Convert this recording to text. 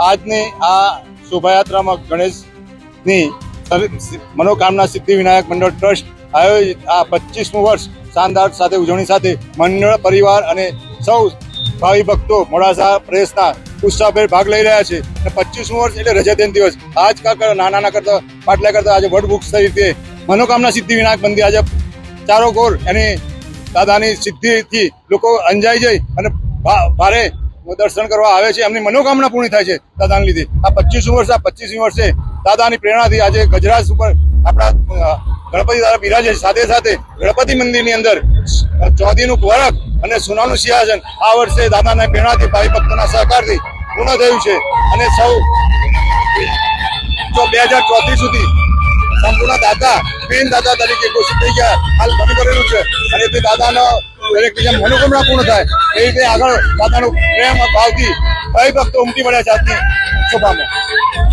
આજની આ શોભાયાત્રામાં ગણેશની મનોકામના સિદ્ધિ વિનાયક મંડળ ટ્રસ્ટ આયોજિત આ પચીસમું વર્ષ શાનદાર સાથે ઉજવણી સાથે મંડળ પરિવાર અને સૌ ભાવિ ભક્તો મોડાસા પ્રેસના ઉત્સાહભેર ભાગ લઈ રહ્યા છે. અને પચીસમું વર્ષ એટલે રજતન દિવસ. આજ કાકર નાના કરતા, પાટલા કરતા આજે વડ વૃક્ષ તરીકે મનોકામના સિદ્ધિ વિનાયક મંદિર આજે ચારો ગોર એની દાદાની સિદ્ધિથી લોકો અંજાઈ જઈ અને ભારે દર્શન કરવા આવે છે, એમની મનોકામના પૂર્ણ થાય છે દાદાને લીધે. આ પચીસ વર્ષ, આ પચીસ વર્ષે દાદાની પ્રેરણાથી આજે ગજરાજ ઉપર આપણા ગણપતિ દાદા બિરાજે સાથે સાથે ગણપતિ મંદિરની અંદર ચોધીનું વરખ અને સોનાનું સિંહાસન આ વર્ષે દાદાના પ્રેરણાથી ભાઈ ભક્તોના સહકારથી પૂર્ણ થયું છે. અને સૌ જો બે હજાર ચોત્રીસ સુધી સંપૂર્ણ દાદા બેન દાદા તરીકે ઘોષિત થઈ ગયા, હાલ બની કરેલું છે. અને તે દાદાનો દરેક બીજા મનોકામના પૂર્ણ થાય. એ રીતે આગળ દાદાનું પ્રેમ, ભાવથી ભાઈ ભક્તો ઉમટી પડ્યા છે આજની